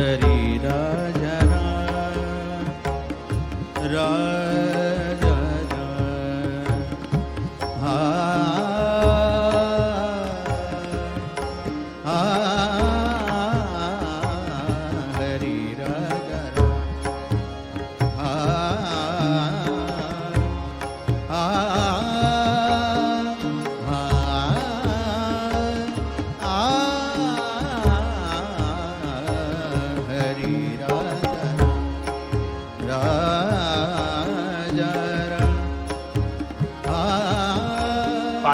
हरी राजा राजा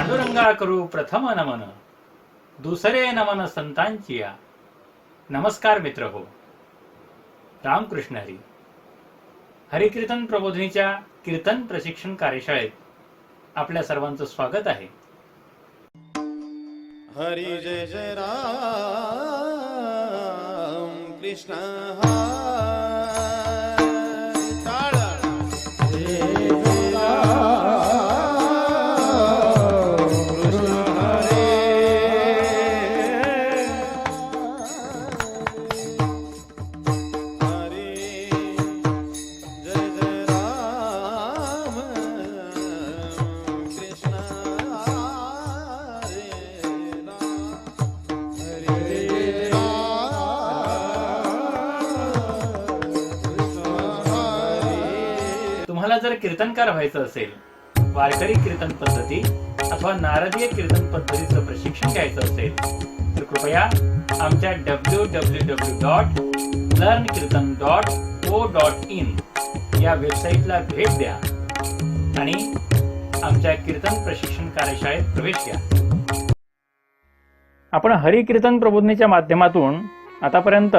पांडुरंगा करू प्रथम नमन. दुसरे नमन संतांची या नमस्कार मित्र हो. रामकृष्ण हरी. हरिकीर्तन प्रबोधिनीच्या कीर्तन प्रशिक्षण कार्यशाळेत आपल्या सर्वांचं स्वागत आहे. हरी जय जय राम कृष्ण तुम्हाला जर कीर्तनकार व्हायचं असेल वारकरी कीर्तन पद्धती अथवा नारदीय कीर्तन पद्धतीचं प्रशिक्षण घ्यायचं असेल तर कृपया आमच्या W W W dot learn kirtan dot O dot in या वेबसाईटला भेट द्या आणि आमच्या कीर्तन प्रशिक्षण कार्यशाळेत प्रवेश घ्या. आपण हरिकीर्तन प्रबोधनीच्या माध्यमातून आतापर्यंत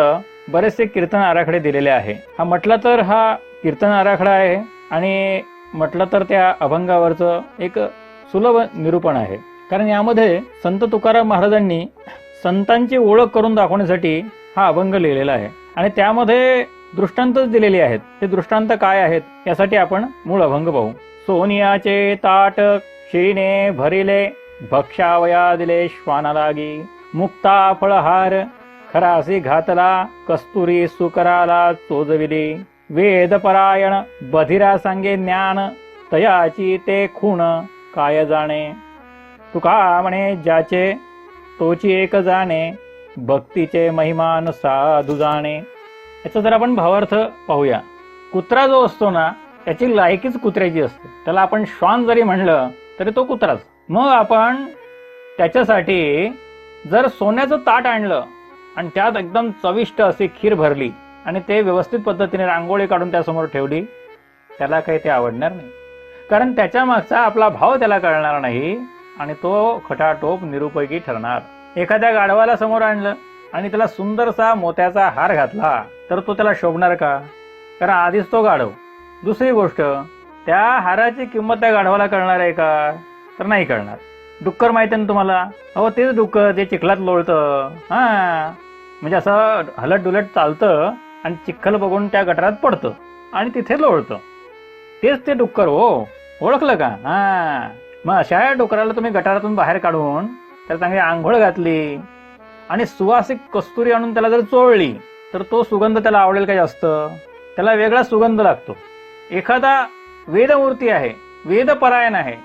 बरेचसे कीर्तन आराखडे दिलेले आहे. हा म्हटलं तर हा कीर्तन आराखडा आहे. आणि म्हटलं तर त्या अभंगावरचं एक सुलभ निरूपण आहे. कारण यामध्ये संत तुकाराम महाराजांनी संतांची ओळख करून दाखवण्यासाठी हा अभंग लिहिलेला आहे. आणि त्यामध्ये दृष्टांतच दिलेली आहेत. ते दृष्टांत काय आहेत यासाठी आपण मूळ अभंग पाहू. सोनियाचे ताट शिरीने भरिले भक्षावया दिले श्वाना लागी. मुक्ता फळहार खरासी घातला कस्तुरी सुकराला चोजविली. वेदपरायण बधिरा सांगे ज्ञान तयाची ते खूण काय जाणे? तुका म्हणे ज्याचे तोची एक जाणे भक्तीचे महिमान साधू जाणे. याचा जर आपण भावार्थ पाहूया कुत्रा जो असतो ना त्याची लायकीच कुत्र्याची असते. त्याला आपण श्वान जरी म्हणलं तरी तो कुत्राच. मग आपण त्याच्यासाठी जर सोन्याचं ताट आणलं आणि त्यात एकदम चविष्ट अशी खीर भरली आणि ते व्यवस्थित पद्धतीने रांगोळी काढून त्यासमोर ठेवली त्याला काही ते आवडणार नाही. कारण त्याच्या मागचा आपला भाव त्याला कळणार नाही आणि तो खटाटोप निरुपयोगी ठरणार. एखाद्या गाढवाला समोर आणलं आणि त्याला सुंदरसा मोत्याचा हार घातला तर तो त्याला शोभणार का? कारण आधीच तो गाढव. दुसरी गोष्ट त्या हाराची किंमत त्या गाढवाला कळणार आहे का? तर नाही कळणार. डुक्कर माहिती आहे ना तुम्हाला? अहो तेच डुक्कर जे चिखलात लोळतं. हा. म्हणजे असं हलट डुलट चालतं आणि चिखल बघून त्या गटारात पडतं आणि तिथे लोळतं. तेच ते डुक्कर हो. ओळखलं का? हा. मग अशा डुकराला तुम्ही गटारातून बाहेर काढून त्याला चांगली आंघोळ घातली आणि सुवासिक कस्तुरी आणून त्याला जर चोळली तर तो सुगंध त्याला आवडेल का जास्त? त्याला वेगळा सुगंध लागतो. एखादा वेदमूर्ती आहे वेदपरायण आहे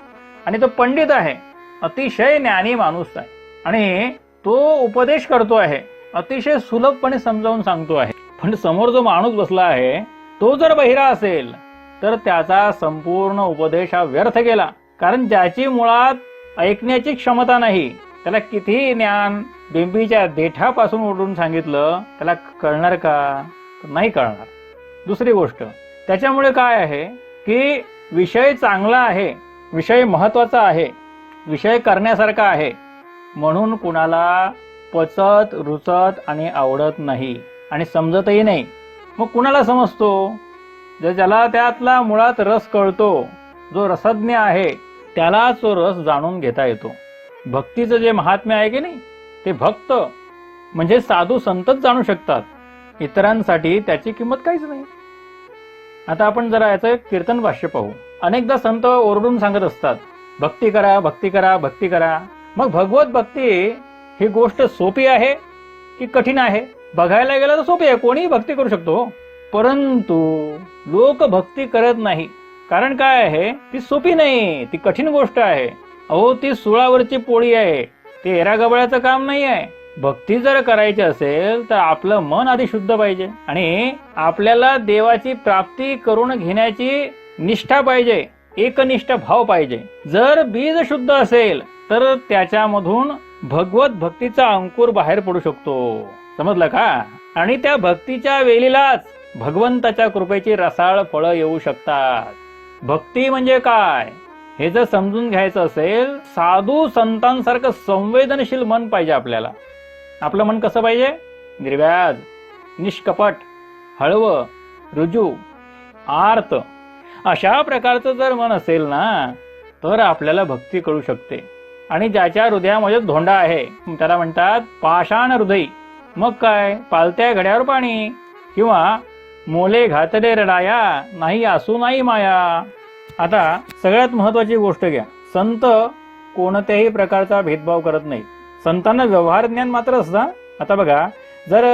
आणि तो पंडित आहे अतिशय ज्ञानी माणूस आहे. आणि तो उपदेश करतो आहे अतिशय सुलभपणे समजावून सांगतो आहे. पण समोर जो माणूस बसला आहे तो जर बहिरा असेल तर त्याचा संपूर्ण उपदेश हा व्यर्थ गेला. कारण ज्याची मुळात ऐकण्याची क्षमता नाही त्याला कितीही ज्ञान बिंबीच्या देठापासून ओढून सांगितलं त्याला कळणार का? नाही कळणार. दुसरी गोष्ट त्याच्यामुळे काय आहे की विषय चांगला आहे विषय महत्त्वाचा आहे विषय करण्यासारखा आहे. म्हणून कुणाला पचत रुचत आणि आवडत नाही. आणि समजतही नाही. मग कुणाला समजतो? जर ज्याला त्यातला मुळात रस कळतो जो रसज्ञ आहे त्याला तो रस जाणून घेता येतो. भक्तीचं जे महात्म्य आहे की नाही ते भक्त म्हणजे साधू संतच जाणू शकतात. इतरांसाठी त्याची किंमत काहीच नाही. आता आपण जरा याचं कीर्तन भाष्य पाहू. अनेकदा संत ओरडून सांगत असतात भक्ती करा भक्ती करा भक्ती करा. मग भगवत भक्ती ही गोष्ट सोपी आहे की कठीण आहे? बघायला गेलं तर सोपी आहे कोणीही भक्ती करू शकतो. परंतु लोक भक्ती करत नाही. कारण काय आहे? ती सोपी नाही ती कठीण गोष्ट आहे. अहो ती सुळावरची पोळी आहे. ते एरा काम नाही आहे. भक्ती जर करायची असेल तर आपलं मन आधी शुद्ध पाहिजे. आणि आपल्याला देवाची प्राप्ती करून घेण्याची निष्ठा पाहिजे. एकनिष्ठ भाव पाहिजे. जर बीज शुद्ध असेल तर त्याच्यामधून भगवत भक्तीचा अंकुर बाहेर पडू शकतो. समजलं का? आणि त्या भक्तीच्या वेलीलाच भगवंताच्या कृपेची रसाळ फळं येऊ शकतात. भक्ती म्हणजे काय? हे जर समजून घ्यायचं असेल साधू संतांसारखं संवेदनशील मन पाहिजे आपल्याला. आपलं मन कसं पाहिजे? निर्व्याज निष्कपट हळवं रुजू आर्त. अशा प्रकारचं जर मन असेल ना तर आपल्याला भक्ती कळू शकते. आणि ज्याच्या हृदयामध्ये धोंडा आहे त्याला म्हणतात पाषाण हृदय. मग काय? पालत्या घड्यावर पाणी. किंवा मोले घातले रडाया नाही असू नाही माया. आता सगळ्यात महत्वाची गोष्ट घ्या. संत कोणत्याही प्रकारचा भेदभाव करत नाही संतांना व्यवहार ज्ञान मात्र असतं आता बघा जर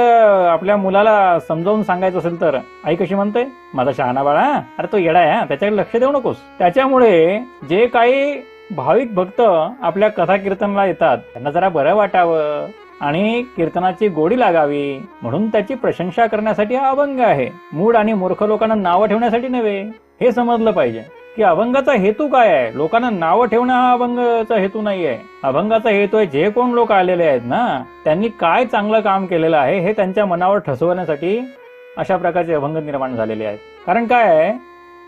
आपल्या मुलाला समजावून सांगायचं असेल तर आई कशी म्हणते? माझा शहाणा बाळा अरे तो येडा आहे हा, त्याच्याकडे लक्ष देऊ नकोस. त्याच्यामुळे जे काही भाविक भक्त आपल्या कथा कीर्तनला येतात त्यांना जरा बरं वाटावं. आणि कीर्तनाची गोडी लागावी म्हणून त्याची प्रशंसा करण्यासाठी हा अभंग आहे. मूड आणि मूर्ख लोकांना नावं ठेवण्यासाठी नव्हे. हे समजलं पाहिजे की अभंगाचा हेतू काय आहे? लोकांना नावं ठेवणं हा अभंगाचा हेतू नाही आहे अभंगाचा हेतू आहे जे कोण लोक आलेले आहेत ना त्यांनी काय चांगलं काम केलेलं आहे हे त्यांच्या मनावर ठसवण्यासाठी अशा प्रकारचे अभंग निर्माण झालेले आहेत. कारण काय आहे?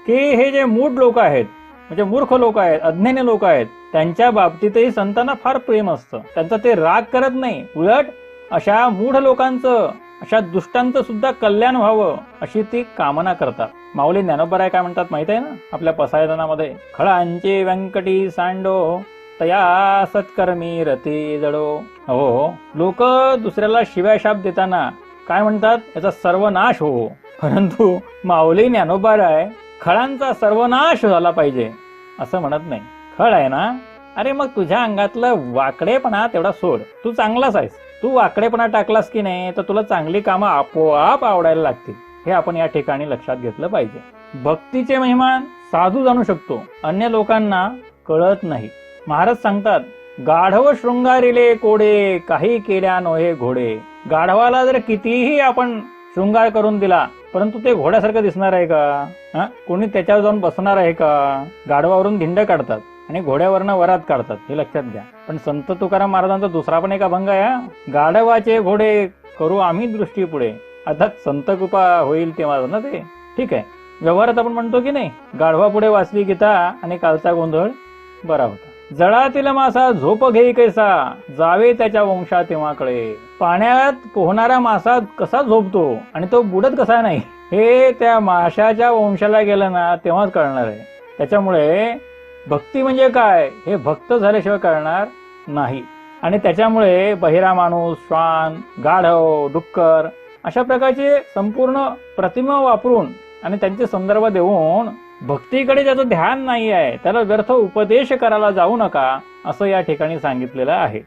की हे जे मूड लोक आहेत म्हणजे मूर्ख लोक आहेत अज्ञानी लोक आहेत त्यांच्या बाबतीतही संतांना फार प्रेम असतं. त्यांचा ते राग करत नाही. उलट अशा मूढ लोकांचं अशा दुष्टांचं सुद्धा कल्याण व्हावं अशी ती कामना करतात. माऊली ज्ञानोबराय काय म्हणतात माहीत आहे ना? आपल्या पसायदानामध्ये खळांचे व्यंकटी सांडो तया सत्कर्मी रती जडो. हो, हो. लोक दुसऱ्याला शिव्या शाप देताना काय म्हणतात? याचा सर्वनाश हो. परंतु माऊली ज्ञानोबाराय खळांचा सर्वनाश झाला पाहिजे असं म्हणत नाही. खळ आहे ना? अरे मग तुझ्या अंगातलं वाकडेपणा तेवढा सोड. तू चांगलाच आहेस. तू वाकडेपणा टाकलास की नाही तर तुला चांगली कामं आपोआप आवडायला लागतील. हे आपण या ठिकाणी लक्षात घेतलं पाहिजे. भक्तीचे मेहमान साधू जाणू शकतो. अन्य लोकांना कळत नाही. महाराज सांगतात गाढव शृंगारिले कोडे काही केल्या नोहे घोडे. गाढवाला जर कितीही आपण शृंगार करून दिला परंतु ते घोड्यासारखं दिसणार आहे का? हा? कोणी त्याच्यावर जाऊन बसणार आहे का? गाढवावरून धिंड काढतात. आणि घोड्यावरनं वरात काढतात हे लक्षात घ्या. पण संत तुकाराम महाराजांचा दुसरा पण एक अभंग आहे गाढवाचे घोडे करू आम्ही दृष्टी पुढे. अर्थात संत कृपा होईल तेव्हा ना ते? ठीक आहे. व्यवहारात आपण म्हणतो की नाही गाढवा पुढे वाचली गीता आणि कालचा गोंधळ बरा होता. जळातील मासा झोप घेई कैसा जावे त्याच्या वंशा तेव्हा कळे. पाण्यात पोहणारा मासा कसा झोपतो आणि तो बुडत कसा नाही हे त्या माशाच्या वंशाला गेलं ना तेव्हाच कळणार आहे. त्याच्यामुळे भक्ती म्हणजे काय हे भक्त झाल्याशिवाय कळणार नाही. आणि त्याच्यामुळे बहिरा माणूस श्वान गाढव डुक्कर अशा प्रकारचे संपूर्ण प्रतिमा वापरून आणि त्यांचे संदर्भ देऊन भक्तीकडे ज्याचं ध्यान नाही आहे त्याला व्यर्थ उपदेश करायला जाऊ नका असं या ठिकाणी सांगितलेलं आहे.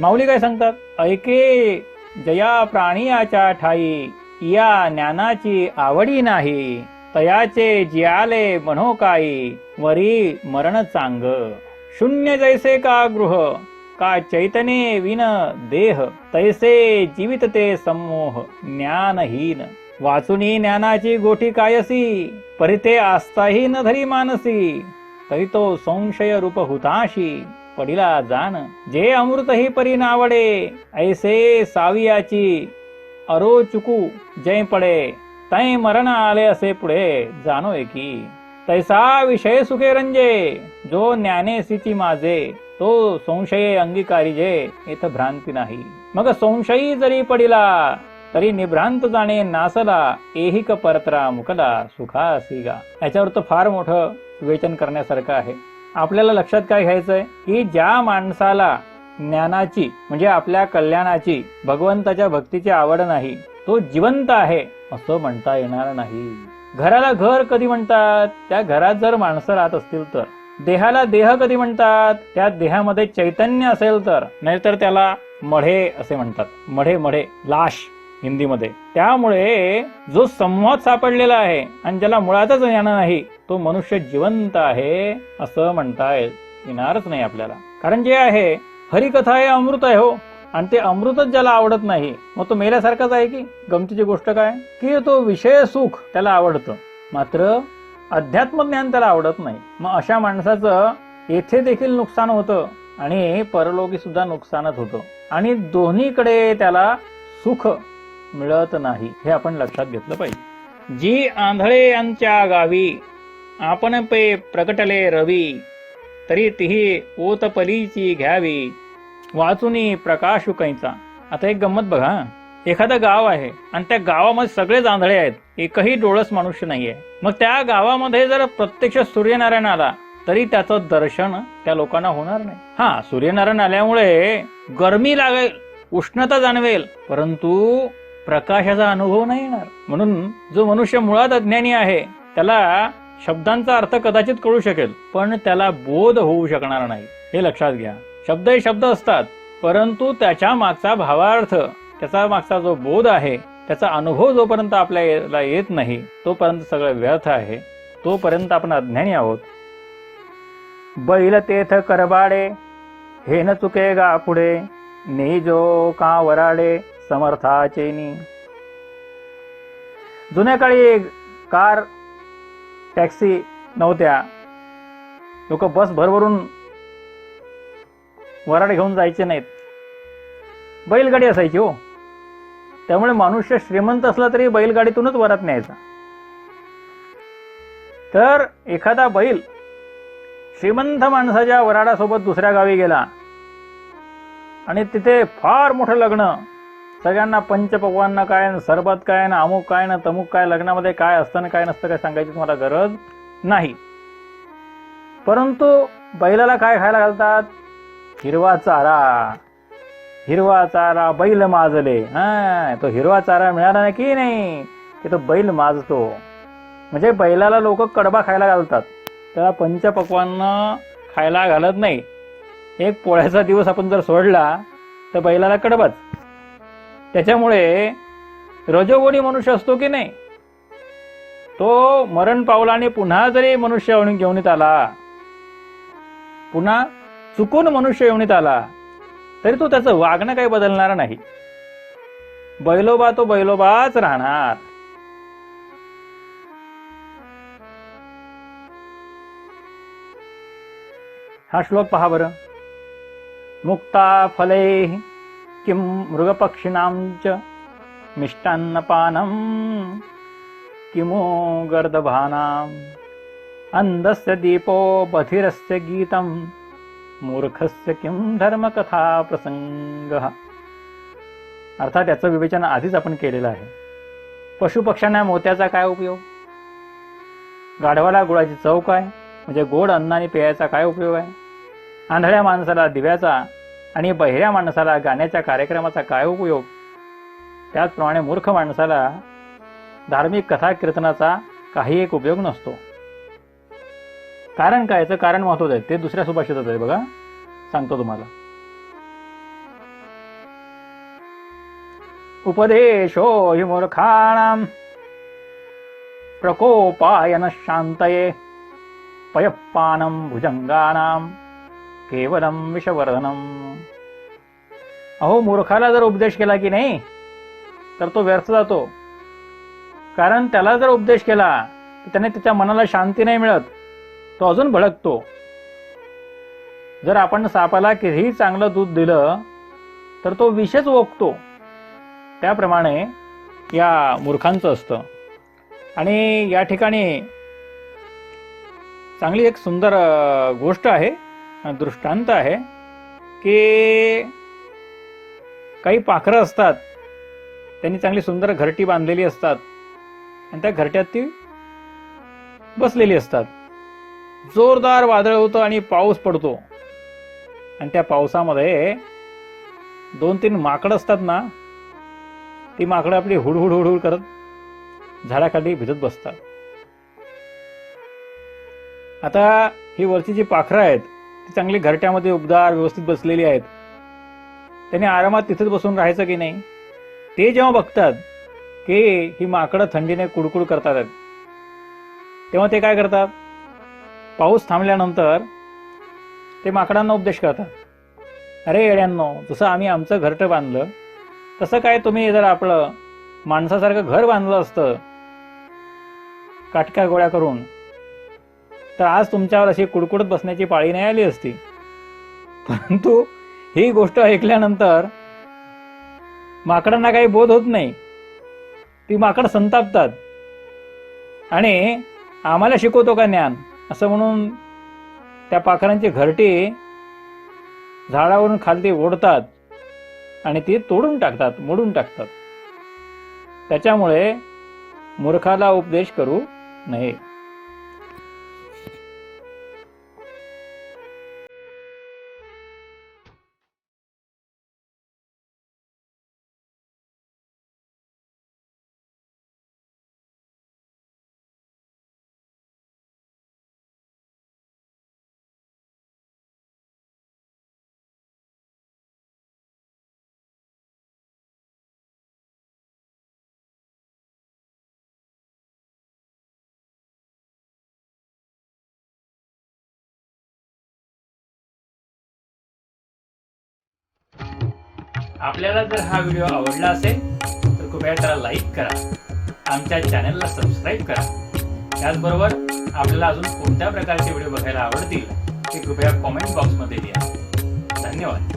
माऊली काय सांगतात? ऐके जया प्राणियाच्या ठाई या ज्ञानाची आवडी नाही. तयाचे जियाले म्हणो काही वरी मरण चांग. शून्य जैसे का गृह का चैतने विन देह तैसे जीवित ते सम्मोह ज्ञानहीन. वाचुनी ज्ञानाची गोठी कायसी परिते आस्थाही न धरी मानसी. तरी तो संशय रूप हुताशी पडिला जाण. जे अमृत ही परी नावडे ऐसे सावियाची अरो चुकू जय पडे. तै मरण आले असे पुढे जाणो की तैसा विषय सुखे रंजे जो ज्ञानेसीची माझे तो संशय अंगीकारी जे इथं भ्रांती नाही. मग संशयी जरी पडिला तरी निभ्रांत जाणे नासला एहिक परतरा मुकला सुखा सिगा. याच्यावर तर फार मोठं विवेचन करण्यासारखं आहे. आपल्याला लक्षात काय घ्यायचंय? की ज्या माणसाला ज्ञानाची म्हणजे आपल्या कल्याणाची भगवंताच्या भक्तीची आवड नाही तो जिवंत आहे. असं म्हणता येणार नाही. घराला घर कधी म्हणतात? त्या घरात जर माणसं राहत असतील तर. देहाला देह कधी म्हणतात? त्या देहामध्ये चैतन्य असेल तर. नाहीतर त्याला मढे असे म्हणतात. मढे मढे लाश हिंदीमध्ये. त्यामुळे जो संवाद सापडलेला आहे आणि ज्याला मुळातच ज्ञान नाही तो मनुष्य जिवंत आहे असं म्हणता येणारच नाही आपल्याला. कारण जे आहे हरिकथा हे अमृत आहे हो. आणि ते अमृतच ज्याला आवडत नाही मग तो मेल्यासारखाच आहे की? गमतीची गोष्ट काय? की तो विषय सुख त्याला आवडतं. मात्र अध्यात्म ज्ञान त्याला आवडत नाही. मग अशा माणसाचं येथे देखील नुकसान होतं आणि परलोकी सुद्धा नुकसानच होतं. आणि दोन्हीकडे त्याला सुख मिळत नाही हे आपण लक्षात घेतलं पाहिजे. जी आंधळे यांच्या गावी आपण पे प्रकटले रवी तरी तीही ओतपलीची घ्यावी. वाचुनी प्रकाश कैचा आता एक गंमत बघा एखादं गाव आहे आणि त्या गावामध्ये सगळेच आंधळे आहेत. एकही डोळस मनुष्य नाहीये. मग त्या गावामध्ये जर प्रत्यक्ष सूर्यनारायण आला तरी त्याचं दर्शन त्या लोकांना होणार नाही. हा सूर्यनारायण आल्यामुळे गरमी लागेल उष्णता जाणवेल परंतु प्रकाशाचा अनुभव नाही येणार. म्हणून जो मनुष्य मुळात अज्ञानी आहे त्याला शब्दांचा अर्थ कदाचित कळू शकेल पण त्याला बोध होऊ शकणार नाही. हे लक्षात घ्या. शब्द हे शब्द असतात परंतु त्याच्या मागचा भावार्थ त्याचा मागचा जो बोध आहे त्याचा अनुभव जोपर्यंत आपल्याला येत नाही तोपर्यंत सगळं व्यर्थ आहे. तोपर्यंत आपण अज्ञानी आहोत. बैल तेथ करबाडे हे न चुके गा पुढे नी जो का वराडे समर्थाचे जुन्या काळी कार टॅक्सी नव्हत्या. लोक बस भरभरून वराड घेऊन जायचे नाहीत. बैलगाडी असायची हो. त्यामुळे मनुष्य श्रीमंत असला तरी बैलगाडीतूनच वरात न्यायचा. तर एखादा बैल श्रीमंत माणसाच्या वराडासोबत दुसऱ्या गावी गेला आणि तिथे फार मोठं लग्न. सगळ्यांना पंचपक्वांना काय सरबत काय ना अमुक काय ना तमुक काय लग्नामध्ये काय असतं ना काय नसतं काय सांगायची तुम्हाला गरज नाही. परंतु बैलाला काय खायला घालतात? हिरवा चारा. हिरवा चारा बैल माजले. हा तो हिरवा चारा मिळाला नाही की नाही? की तो बैल माजतो. म्हणजे बैलाला लोक कडबा खायला घालतात. त्याला पंचपक्वान खायला घालत नाही. एक पोळ्याचा दिवस आपण जर सोडला तर बैलाला कडबाच. त्याच्यामुळे रजोगुणी मनुष्य असतो की नाही? तो मरण पावला आणि पुन्हा जरी मनुष्य घेऊन घेऊन आला पुन्हा चुकून मनुष्य येवणीत आला तरी तो त्याचं वागणं काही बदलणार नाही. बैलोबा तो बैलोबाच राहणार. हा श्लोक पहा बरं. मुक्ता फले किं मृगपक्षिणां च मिष्टान्नपानं किमो गर्दभानाम् अंधस्य दीपो बधिरस्य गीतं मूर्खस्य किं धर्मकथा प्रसंग अर्थात याचं विवेचन आधीच आपण केलेलं आहे. पशुपक्ष्यांना मोत्याचा काय उपयोग? गाढवाला गुळाची चव काय? म्हणजे गोड अन्न आणि पेयाचा काय उपयोग आहे? आंधळ्या माणसाला दिव्याचा आणि बहिऱ्या माणसाला गाण्याच्या कार्यक्रमाचा काय उपयोग? त्याचप्रमाणे मूर्ख माणसाला धार्मिक कथा कीर्तनाचा काही एक उपयोग नसतो. कारण काय? याचं कारण महत्वाचं आहे. ते दुसऱ्या सुभाषितात आहे बघा. सांगतो तुम्हाला. उपदेशो हि मूर्खाणाम प्रकोपायन शांतये पयपानं भुजंगानाम केवलम विषवर्धनम. अहो मूर्खाला जर उपदेश केला की नाही तर तो व्यर्थ जातो. कारण त्याला जर उपदेश केला तर त्याने त्याच्या मनाला शांती नाही मिळत. तो अजून भडकतो. जर आपण सापाला कितीही चांगलं दूध दिलं तर तो विषच ओकतो. त्याप्रमाणे या मूर्खांचं असतं. आणि या ठिकाणी चांगली एक सुंदर गोष्ट आहे दृष्टांत आहे की काही पाखरं असतात त्यांनी चांगली सुंदर घरटी बांधलेली असतात आणि त्या घरट्यात ती बसलेली असतात. जोरदार वादळ होतं आणि पाऊस पडतो. आणि त्या पावसामध्ये दोन तीन माकडं असतात ना ती माकडं आपली हुडहुड हुडहुड करत झाडाखाली भिजत बसतात. आता ही वरची जी पाखरं आहेत ती चांगली घरट्यामध्ये उबदार व्यवस्थित बसलेली आहेत. त्यांनी आरामात तिथेच बसून राहायचं की नाही? ते जेव्हा बघतात की ही माकडं थंडीने कुडकुड करतात. तेव्हा ते काय करतात? पाऊस थांबल्यानंतर ते माकडांना उपदेश करतात. अरे येड्यांनो जसं आम्ही आमचं घरटं बांधलं तसं काय तुम्ही जर आपलं माणसासारखं घर बांधलं असतं काटक्या गोळ्या करून तर आज तुमच्यावर अशी कुडकुडत बसण्याची पाळी नाही आली असती. परंतु ही गोष्ट ऐकल्यानंतर माकडांना काही बोध होत नाही. ती माकड संतापतात. आणि आम्हाला शिकवतो का ज्ञान? असं म्हणून त्या पाखरांची घरटी झाडावरून खालती ओढतात आणि ती तोडून टाकतात मोडून टाकतात. त्याच्यामुळे मूर्खाला उपदेश करू नये. आपल्याला जर हा व्हिडिओ आवडला असेल तर कृपया त्याला लाईक करा. आमच्या चॅनलला सबस्क्राईब करा. त्याचबरोबर आपल्याला अजून कोणत्या प्रकारचे व्हिडिओ बघायला आवडतील ते कृपया कॉमेंट बॉक्समध्ये लिहा. धन्यवाद.